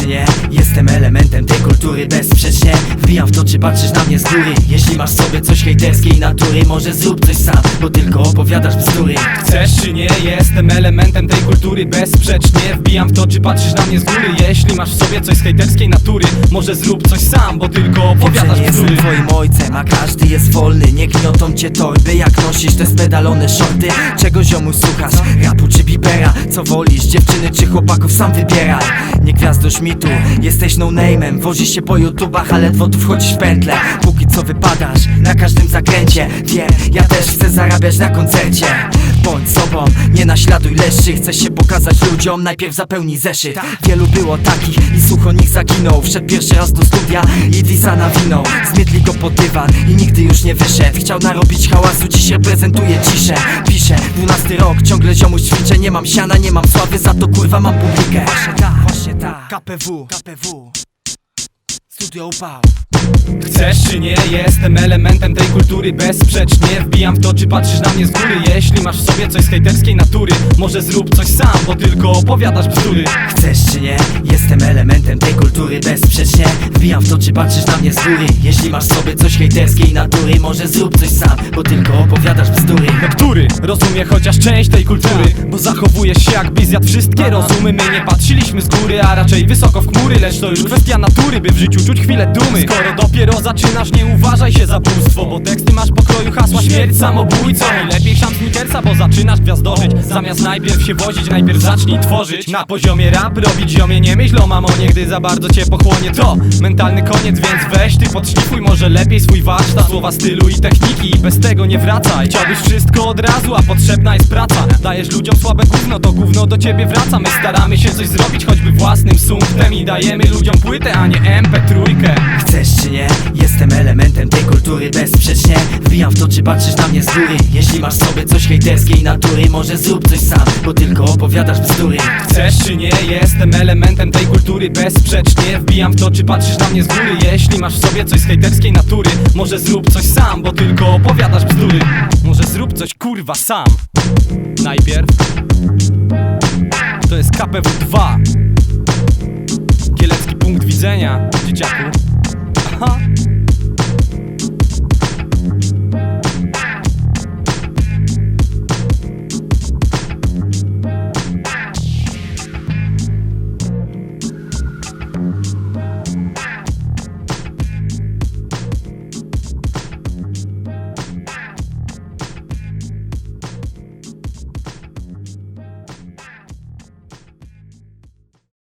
czy nie? Jestem elementem tej kultury bezsprzecznie. Wbijam w to czy patrzysz na mnie z góry. Jeśli masz sobie coś hejterskiej natury Może zrób coś sam, bo tylko opowiadasz bzdury. Chcesz czy nie, jestem elementem tej kultury bezsprzecznie. Wbijam w to, czy patrzysz na mnie z góry. Jeśli masz w sobie coś z hejterskiej natury Może zrób coś sam, bo tylko Wiem, opowiadasz jestem bzdury. twoim ojcem, a każdy jest wolny. Nie gniotą cię torby, jak nosisz te spedalone shorty. Czego ziomu słuchasz? Rapu Co wolisz? Dziewczyny czy chłopaków? Sam wybieraj Nie gwiazdosz mitu, jesteś no name'em Wozisz się po youtubach, a ledwo tu wchodzisz w pętlę Póki co wypadasz na każdym zakręcie. Wiem, ja też chcę zarabiać na koncercie. Bądź sobą, nie naśladuj leszczy Chcesz się pokazać ludziom, najpierw zapełnij zeszyt. Wielu było takich i słuch o nich zaginął. Wszedł pierwszy raz do studia i Disa nawinął Zmietli go pod dywan i nigdy już nie wyszedł. Chciał narobić hałasu, dziś reprezentuje ciszę. Piszę, dwunasty rok, ciągle ziomuś ćwiczę Nie mam siana, nie mam sławy, za to kurwa mam publikę. Właśnie tak, właśnie tak. KPW, KPW Studio upał Chcesz czy nie, jestem elementem tej kultury. Bezsprzecznie Wbijam w to, czy patrzysz na mnie z góry. Jeśli masz w sobie coś z hejterskiej natury Może zrób coś sam, bo tylko opowiadasz bzdury. Chcesz czy nie? Jestem elementem tej kultury. Bezsprzecznie Wbijam w to czy patrzysz na mnie z góry. Jeśli masz w sobie coś hejterskiej natury Może zrób coś sam, bo tylko opowiadasz bzdury. No który rozumie chociaż część tej kultury? Bo zachowujesz się jakby zjadł wszystkie rozumy My nie patrzyliśmy z góry, a raczej wysoko w chmury Lecz to już kwestia natury, by w życiu czuć chwilę dumy. Skoro dopiero zaczynasz, nie uważaj się za bóstwo Bo teksty masz pokroju hasła śmierć samobójcą. Lepiej szam Smithersa, bo zaczynasz gwiazdożyć. Zamiast najpierw się wozić, najpierw zacznij tworzyć. Na poziomie rap robić ziomie, nie myśl o mamonie Gdy za bardzo cię pochłonie. To mentalny koniec Więc weź ty podszlifuj może lepiej swój warsztat. Słowa stylu i techniki i bez tego nie wracaj. Chciałbyś wszystko od razu, a potrzebna jest praca. Dajesz ludziom słabe gówno, to gówno do ciebie wraca. My staramy się coś zrobić, choćby własnym sumptem I dajemy ludziom płytę, a nie MP3 Chcesz czy nie? Jestem elementem tej kultury bezsprzecznie. Wbijam w to czy patrzysz na mnie z góry. Jeśli masz sobie coś hejterskiej natury Może zrób coś sam, bo tylko opowiadasz bzdury. Chcesz czy nie? Jestem elementem tej kultury bezsprzecznie. Wbijam w to czy patrzysz na mnie z góry. Jeśli masz w sobie coś z hejterskiej natury Może zrób coś sam, bo tylko opowiadasz bzdury. Może zrób coś kurwa sam. Najpierw. To jest KPW 2 zobaczenia, dzieciaku. Aha.